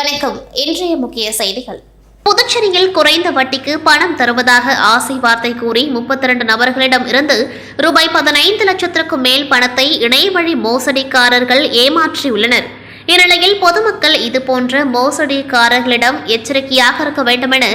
வணக்கம். இன்றைய முக்கிய செய்திகள். புதுச்சேரியில் குறைந்த வட்டிக்கு பணம் தருவதாக ஆசை வார்த்தை கூறி முப்பத்தி இரண்டு நபர்களிடம் இருந்து ரூபாய் பதினைந்து லட்சத்திற்கும் மேல் பணத்தை இணையவழி மோசடிக்காரர்கள் ஏமாற்றியுள்ளனர். இந்நிலையில் பொதுமக்கள் இதுபோன்ற மோசடிக்காரர்களிடம் எச்சரிக்கையாக இருக்க வேண்டுமென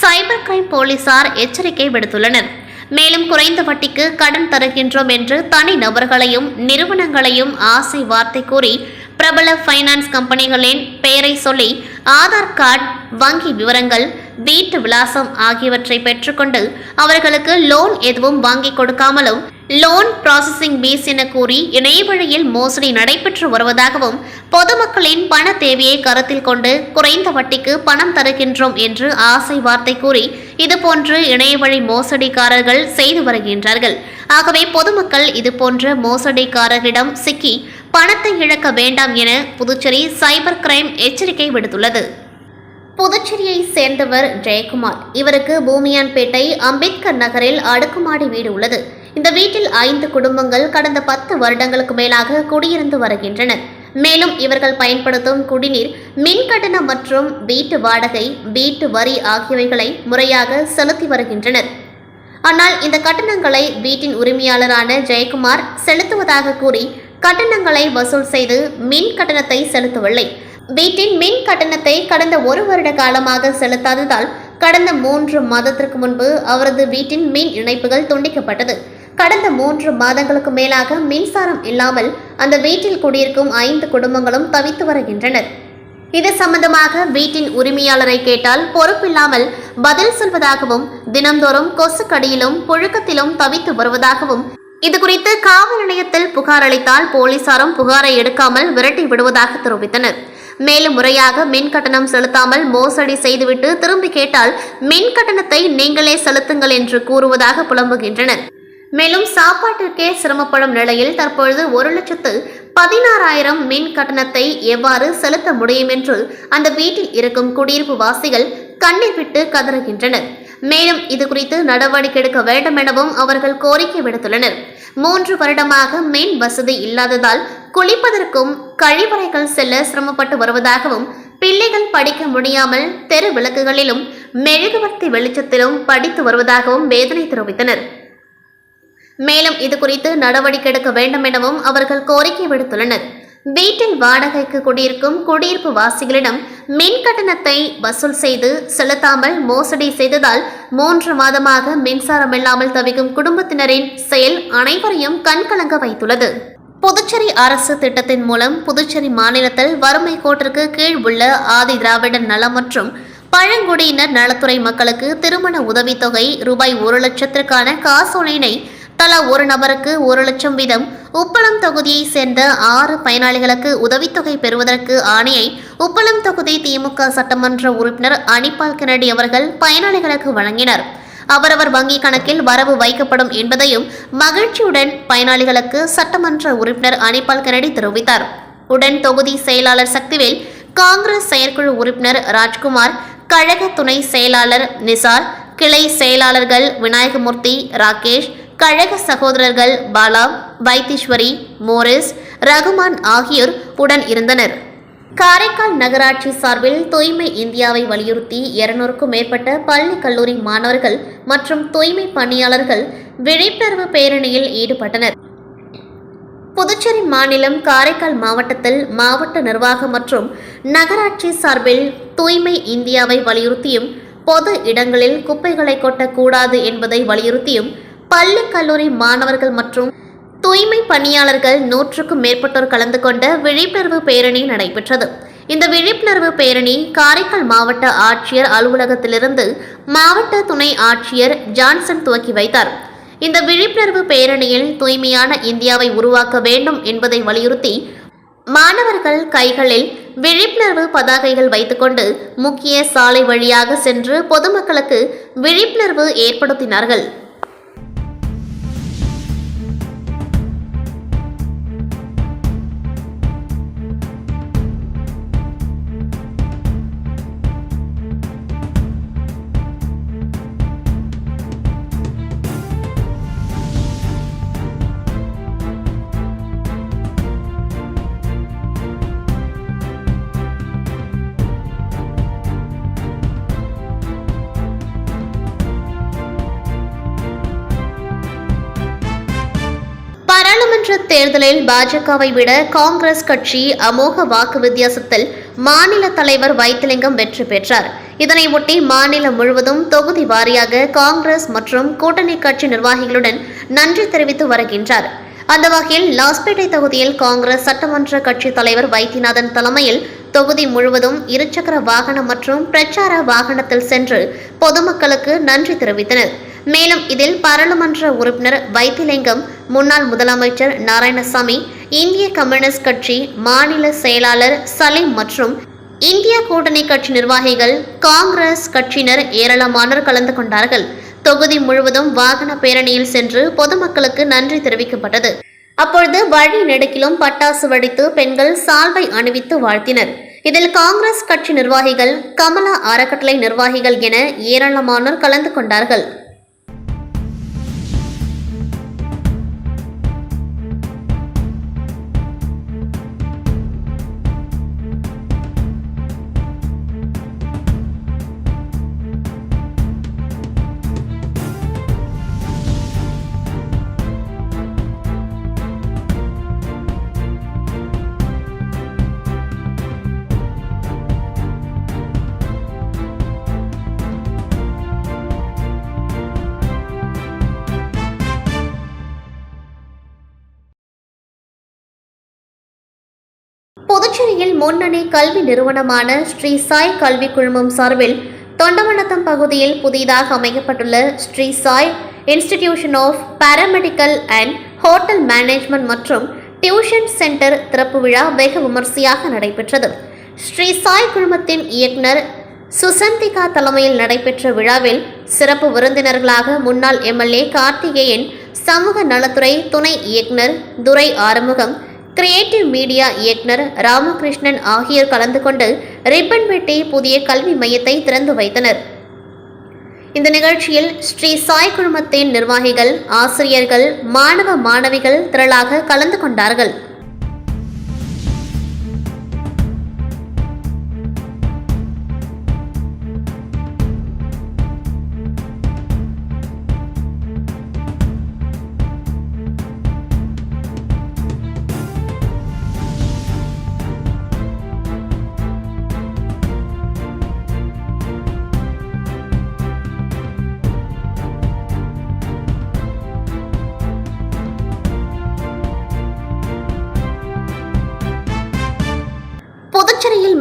சைபர் கிரைம் போலீசார் எச்சரிக்கை விடுத்துள்ளனர். மேலும் குறைந்த வட்டிக்கு கடன் தருகின்றோம் என்று தனி நபர்களையும் நிறுவனங்களையும் ஆசை வார்த்தை கூறி பிரபல ஃபைனான்ஸ் கம்பெனிகளின் பெயரை சொல்லி ஆதார் கார்டு வங்கி விவரங்கள் வீட்டு விலாசம் ஆகியவற்றை பெற்றுக்கொண்டு அவர்களுக்கு லோன் எதுவும் வாங்கி கொடுக்காமலும் லோன் ப்ராசஸிங் பீஸ் என கூறி இணையவழியில் மோசடி நடைபெற்று வருவதாகவும் பொதுமக்களின் பண தேவையை கருத்தில் கொண்டு குறைந்த வட்டிக்கு பணம் தருகின்றோம் என்று ஆசை வார்த்தை கூறி இதுபோன்று இணையவழி மோசடிக்காரர்கள் செய்து வருகின்றார்கள். ஆகவே பொதுமக்கள் இதுபோன்ற மோசடிக்காரர்களிடம் சிக்கி பணத்தை இழக்க வேண்டாம் என புதுச்சேரி சைபர் கிரைம் எச்சரிக்கை விடுத்துள்ளது. புதுச்சேரியை சேர்ந்தவர் ஜெயக்குமார். இவருக்கு பூமியான்பேட்டை அம்பேத்கர் நகரில் அடுக்குமாடி வீடு உள்ளது. இந்த வீட்டில் ஐந்து குடும்பங்கள் கடந்த பத்து வருடங்களுக்கு மேலாக குடியிருந்து வருகின்றனர். மேலும் இவர்கள் பயன்படுத்தும் குடிநீர் மின் கட்டணம் மற்றும் வீட்டு வாடகை வீட்டு வரி ஆகியவைகளை முறையாக செலுத்தி வருகின்றனர். ஆனால் இந்த கட்டணங்களை வீட்டின் உரிமையாளரான ஜெயக்குமார் செலுத்துவதாக கூறி கட்டணங்களை வசூல் செய்து மின் கட்டணத்தை செலுத்தவில்லை. வீட்டின் மின் கட்டணத்தை கடந்த ஒரு வருட காலமாக செலுத்தாததால் கடந்த மூன்று மாதத்திற்கு முன்பு அவரது வீட்டின் மின் இணைப்புகள் துண்டிக்கப்பட்டது. கடந்த மூன்று மாதங்களுக்கு மேலாக மின்சாரம் இல்லாமல் அந்த வீட்டில் குடியிருக்கும் ஐந்து குடும்பங்களும் தவித்து வருகின்றனர். இது சம்பந்தமாக வீட்டின் உரிமையாளரை கேட்டால் பொறுப்பில்லாமல் பதில் சொல்வதாகவும் தினந்தோறும் கொசுக்கடியிலும் புழுக்கத்திலும் தவித்து வருவதாகவும் இது குறித்து காவல் நிலையத்தில் புகார் அளித்தால் போலீசாரும் புகாரை எடுக்காமல் விரட்டி விடுவதாக தெரிவித்தனர். மேலும் முறையாக மின் கட்டணம் செலுத்தாமல் மோசடி செய்துவிட்டு திரும்பி கேட்டால் மின் கட்டணத்தை நீங்களே செலுத்துங்கள் என்று கூறுவதாக புலம்புகின்றனர். மேலும் சாப்பாட்டிற்கே சிரமப்படும் நிலையில் தற்பொழுது ஒரு லட்சத்து பதினாறாயிரம் மின் கட்டணத்தை எவ்வாறு செலுத்த முடியும் என்று அந்த வீட்டில் இருக்கும் குடியிருப்பு வாசிகள் கண்ணீர் விட்டு கதறுகின்றனர். மேலும் இது குறித்து நடவடிக்கை எடுக்க வேண்டும் எனவும் அவர்கள் கோரிக்கை விடுத்துள்ளனர். மூன்று வருடமாக மின் வசதி இல்லாததால் குளிப்பதற்கும் கழிவறைகள் செல்ல சிரமப்பட்டு வருவதாகவும் பிள்ளைகள் படிக்க முடியாமல் தெரு விளக்குகளிலும் மெழுகுவர்த்தி வெளிச்சத்திலும் படித்து வருவதாகவும் வேதனை தெரிவித்தனர். மேலும் இது குறித்து நடவடிக்கை எடுக்க வேண்டும் எனவும் அவர்கள் கோரிக்கை விடுத்துள்ளனர். வீட்டில் வாடகைக்கு குடியிருக்கும் குடியிருப்பு வாசிகளிடம் மின் கட்டணத்தை வசூல் செய்து செலுத்தாமல் மோசடி செய்ததால் மூன்று மாதமாக மின்சாரம் இல்லாமல் தவிக்கும் குடும்பத்தினரின் செயல் அனைவரையும் கண்கலங்க வைத்துள்ளது. புதுச்சேரி அரசு திட்டத்தின் மூலம் புதுச்சேரி மாநிலத்தில் வறுமை கோட்டிற்கு கீழ் உள்ள ஆதி திராவிடர் நலம் மற்றும் பழங்குடியினர் நலத்துறை மக்களுக்கு திருமண உதவித்தொகை ரூபாய் ஒரு லட்சத்திற்கான காசோலையினை தலா ஒரு நபருக்கு ஒரு லட்சம் வீதம் உப்பளம் தொகுதியை சேர்ந்த ஆறு பயனாளிகளுக்கு உதவித்தொகை பெறுவதற்கு ஆணையை உப்பளம் தொகுதி திமுக சட்டமன்ற உறுப்பினர் அனிபால் கெனடி அவர்கள் பயனாளிகளுக்கு வழங்கினர். அவரவர் வங்கி கணக்கில் வரவு வைக்கப்படும் என்பதையும் மகிழ்ச்சியுடன் பயனாளிகளுக்கு சட்டமன்ற உறுப்பினர் அனிபால் கெனடி தெரிவித்தார். உடன் தொகுதி செயலாளர் சக்திவேல் காங்கிரஸ் செயற்குழு உறுப்பினர் ராஜ்குமார் கழக துணை செயலாளர் நிசார் கிளை செயலாளர்கள் விநாயகமூர்த்தி ராகேஷ் கழக சகோதரர்கள் பாலா வைத்தீஸ்வரி மோரிஸ் ரகுமான் ஆகியோர் உடன் இருந்தனர். காரைக்கால் நகராட்சி சார்பில் தூய்மை இந்தியாவை வலியுறுத்தி இருநூறுக்கும் மேற்பட்ட பள்ளி கல்லூரி மாணவர்கள் மற்றும் தூய்மை பணியாளர்கள் விழிப்புணர்வு பேரணியில் ஈடுபட்டனர். புதுச்சேரி மாநிலம் காரைக்கால் மாவட்டத்தில் மாவட்ட நிர்வாகம் மற்றும் நகராட்சி சார்பில் தூய்மை இந்தியாவை வலியுறுத்தியும் பொது இடங்களில் குப்பைகளை கொட்டக்கூடாது என்பதை வலியுறுத்தியும் பள்ளி கல்லூரி மாணவர்கள் மற்றும் தூய்மை பணியாளர்கள் நூற்றுக்கும் மேற்பட்டோர் கலந்து கொண்ட விழிப்புணர்வு பேரணி நடைபெற்றது. இந்த விழிப்புணர்வு பேரணி காரைக்கால் மாவட்ட ஆட்சியர் அலுவலகத்திலிருந்து மாவட்ட துணை ஆட்சியர் ஜான்சன் துவக்கி வைத்தார். இந்த விழிப்புணர்வு பேரணியில் தூய்மையான இந்தியாவை உருவாக்க வேண்டும் என்பதை வலியுறுத்தி மாணவர்கள் கைகளில் விழிப்புணர்வு பதாகைகள் வைத்துக்கொண்டு முக்கிய சாலை வழியாக சென்று பொதுமக்களுக்கு விழிப்புணர்வு ஏற்படுத்தினார்கள். சட்டமன்ற தேர்தலில் பாஜகவை விட காங்கிரஸ் கட்சி அமோக வாக்கு வித்தியாசத்தில் மாநில தலைவர் வைத்திலிங்கம் வெற்றி பெற்றார். இதனையொட்டி மாநிலம் முழுவதும் தொகுதி வாரியாக காங்கிரஸ் மற்றும் கூட்டணி கட்சி நிர்வாகிகளுடன் நன்றி தெரிவித்து வருகின்றார். அந்த வகையில் லாஸ்பேட்டை தொகுதியில் காங்கிரஸ் சட்டமன்ற கட்சி தலைவர் வைத்தியநாதன் தலைமையில் தொகுதி முழுவதும் இருசக்கர வாகனம் மற்றும் பிரச்சார வாகனத்தில் சென்று பொதுமக்களுக்கு நன்றி தெரிவித்தனர். மேலும் இதில் பாராளுமன்ற உறுப்பினர் வைத்திலிங்கம் முன்னாள் முதலமைச்சர் நாராயணசாமி இந்திய கம்யூனிஸ்ட் கட்சி மாநில செயலாளர் சலீம் மற்றும் இந்திய கூட்டணி கட்சி நிர்வாகிகள் காங்கிரஸ் கட்சியினர் ஏராளமானோர் கலந்து கொண்டார்கள். தொகுதி முழுவதும் வாகன பேரணியில் சென்று பொதுமக்களுக்கு நன்றி தெரிவிக்கப்பட்டது. அப்பொழுது வழி நெடுக்கிலும் பட்டாசு வெடித்து பெண்கள் சால்வை அணிவித்து வாழ்த்தினர். இதில் காங்கிரஸ் கட்சி நிர்வாகிகள் கமலா அறக்கட்டளை நிர்வாகிகள் என ஏராளமானோர் கலந்து கொண்டார்கள். முன்னணி கல்வி நிறுவனமான ஸ்ரீ சாய் கல்வி குழுமம் சார்பில் தொண்டமனத்தம் பகுதியில் புதிதாக அமைக்கப்பட்டுள்ள Sri Sai institution of paramedical and hotel management மற்றும் டியூஷன் சென்டர் திறப்பு விழா வெகு விமர்சையாக நடைபெற்றது. ஸ்ரீ சாய் குழுமத்தின் இயக்குனர் சுசந்திகா தலைமையில் நடைபெற்ற விழாவில் சிறப்பு விருந்தினர்களாக முன்னாள் எம்எல்ஏ கார்த்திகேயன் சமூக நலத்துறை துணை இயக்குனர் துரை ஆறுமுகம் கிரியேட்டிவ் மீடியா இயக்குனர் ராமகிருஷ்ணன் ஆகியோர் கலந்து கொண்டு ரிப்பன் வெட்டி புதிய கல்வி மையத்தை திறந்து வைத்தனர். இந்த நிகழ்ச்சியில் ஸ்ரீ சாய் குழுமத்தின் நிர்வாகிகள் ஆசிரியர்கள் மாணவ மாணவிகள் திரளாக கலந்து கொண்டார்கள்.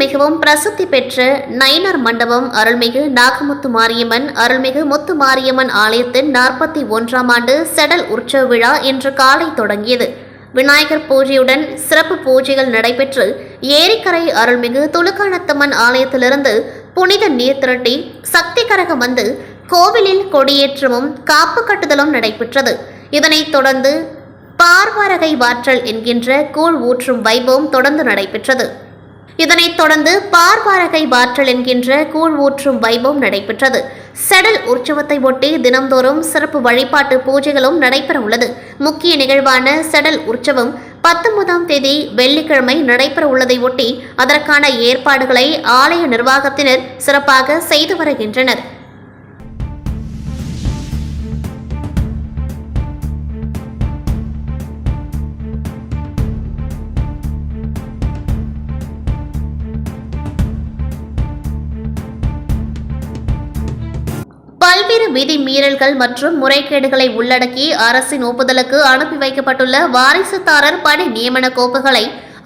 மிகவும் பிரசித்தி பெற்ற நயினார் மண்டபம் அருள்மிகு நாகமுத்து மாரியம்மன் அருள்மிகு முத்து மாரியம்மன் ஆலயத்தின் நாற்பத்தி ஒன்றாம் ஆண்டு செடல் உற்சவ விழா இன்று காலை தொடங்கியது. விநாயகர் பூஜையுடன் சிறப்பு பூஜைகள் நடைபெற்று ஏரிக்கரை அருள்மிகு துலுக்கானத்தம்மன் ஆலயத்திலிருந்து புனித நீர் திரட்டி சக்தி கரகம் வந்து கோவிலில் கொடியேற்றமும் காப்பு கட்டுதலும் நடைபெற்றது. இதனைத் தொடர்ந்து பார்வரகை வாற்றல் என்கின்ற கூழ் ஊற்றும் வைபவம் தொடர்ந்து நடைபெற்றது. இதனைத் தொடர்ந்து பார்வாரகை வாற்றல் என்கின்ற கூழ் ஊற்றும் வைபவம் நடைபெற்றது. செடல் உற்சவத்தை ஒட்டி தினம்தோறும் சிறப்பு வழிபாட்டு பூஜைகளும் நடைபெற உள்ளது முக்கிய நிகழ்வான செடல் உற்சவம் பத்தொன்பதாம் தேதி வெள்ளிக்கிழமை நடைபெற உள்ளதை ஒட்டி அதற்கான ஏற்பாடுகளை ஆலய நிர்வாகத்தினர் சிறப்பாக செய்து வருகின்றனர். பல்வேறு விதி மீறல்கள் மற்றும் முறைகேடுகளை உள்ளடக்கி அரசின் ஒப்புதலுக்கு அனுப்பி வைக்கப்பட்டுள்ள வாரிசுதாரர் பணி நியமன கோப்புகளை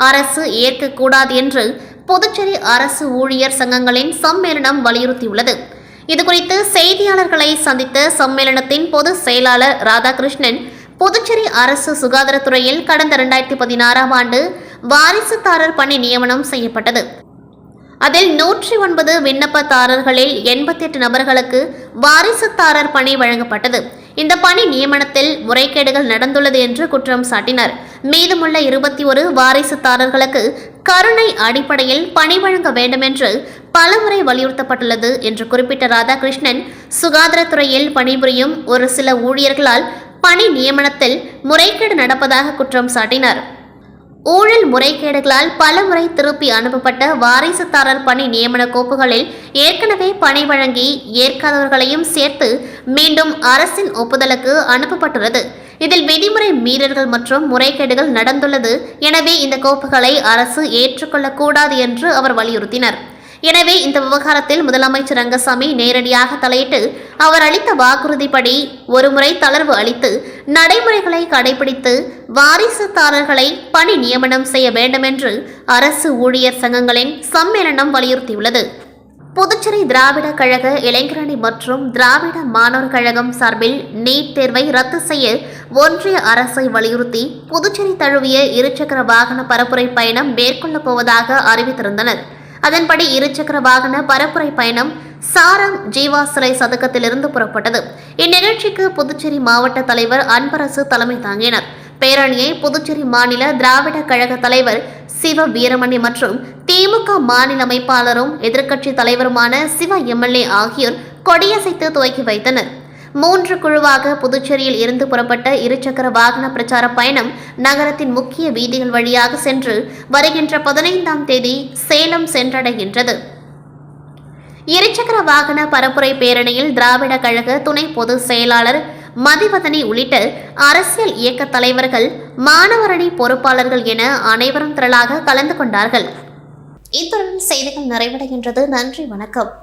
அரசு ஏற்கக்கூடாது என்று புதுச்சேரி அரசு ஊழியர் சங்கங்களின் சம்மேளனம் வலியுறுத்தியுள்ளது. இதுகுறித்து செய்தியாளர்களை சந்தித்த சம்மேளனத்தின் பொதுச் செயலாளர் ராதாகிருஷ்ணன் புதுச்சேரி அரசு சுகாதாரத்துறையில் கடந்த இரண்டாயிரத்தி பதினாறாம் ஆண்டு வாரிசுதாரர் பணி நியமனம் செய்யப்பட்டது. அதில் நூற்றி ஒன்பது விண்ணப்பதாரர்களில் எண்பத்தி எட்டு நபர்களுக்கு வாரிசுதாரர் பணி வழங்கப்பட்டது. இந்த பணி நியமனத்தில் முறைகேடுகள் நடந்துள்ளது என்று குற்றம் சாட்டினார். மீதமுள்ள இருபத்தி ஒரு வாரிசுதாரர்களுக்கு கருணை அடிப்படையில் பணி வழங்க வேண்டும் என்று பலமுறை வலியுறுத்தப்பட்டுள்ளது என்று குறிப்பிட்ட ராதாகிருஷ்ணன் சுகாதாரத்துறையில் பணிபுரியும் ஒரு சில ஊழியர்களால் பணி நியமனத்தில் முறைகேடு நடப்பதாக குற்றம் சாட்டினார். ஊழல் முறைகேடுகளால் பலமுறை திருப்பி அனுப்பப்பட்ட வாரிசுதாரர் பணி நியமன கோப்புகளில் ஏற்கனவே பணி வழங்கி ஏற்காதவர்களையும் சேர்த்து மீண்டும் அரசின் ஒப்புதலுக்கு அனுப்பப்பட்டுள்ளது. இதில் விதிமுறை மீறல்கள் மற்றும் முறைகேடுகள் நடந்துள்ளது. எனவே இந்த கோப்புகளை அரசு ஏற்றுக்கொள்ளக்கூடாது என்று அவர் வலியுறுத்தினார். எனவே இந்த விவகாரத்தில் முதலமைச்சர் ரங்கசாமி நேரடியாக தலையிட்டு அவர் அளித்த வாக்குறுதிப்படி ஒருமுறை தளர்வு அளித்து நடைமுறைகளை கடைபிடித்து வாரிசுதாரர்களை பணி நியமனம் செய்ய வேண்டும் என்று அரசு ஊழியர் சங்கங்களின் சம்மேளனம் வலியுறுத்தியுள்ளது. புதுச்சேரி திராவிட கழக இளைஞரணி மற்றும் திராவிட மாணவர் கழகம் சார்பில் நீட் தேர்வை ரத்து செய்ய ஒன்றிய அரசை வலியுறுத்தி புதுச்சேரி தழுவிய இருசக்கர வாகன பரப்புரை பயணம் மேற்கொள்ளப் போவதாக அறிவித்திருந்தனர். அதன்படி இருசக்கர வாகன பரப்புரை பயணம் சாரம் ஜீவா சிலை சதுக்கத்திலிருந்து புறப்பட்டது. இந்நிகழ்ச்சிக்கு புதுச்சேரி மாவட்ட தலைவர் அன்பரசு தலைமை தாங்கினர். பேரணியை புதுச்சேரி மாநில திராவிட கழக தலைவர் சிவ வீரமணி மற்றும் திமுக மாநில அமைப்பாளரும் எதிர்க்கட்சி தலைவருமான சிவ எம்எல்ஏ ஆகியோர் கொடியசைத்து துவக்கி வைத்தனர். மூன்று குழுவாக புதுச்சேரியில் இருந்து புறப்பட்ட இருசக்கர வாகன பிரச்சார பயணம் நகரத்தின் முக்கிய வீதிகள் வழியாக சென்று வருகின்ற பதினைந்தாம் தேதி சேலம் சென்றடைகின்றது. இருசக்கர வாகன பரப்புரை பேரணியில் திராவிட கழக துணை பொதுச் செயலாளர் மதிவதனி உள்ளிட்ட அரசியல் இயக்க தலைவர்கள் மாணவரணி பொறுப்பாளர்கள் என அனைவரும் திரளாக கலந்து கொண்டார்கள். இத்துடன் செய்திகள் நிறைவடைகின்றது. நன்றி வணக்கம்.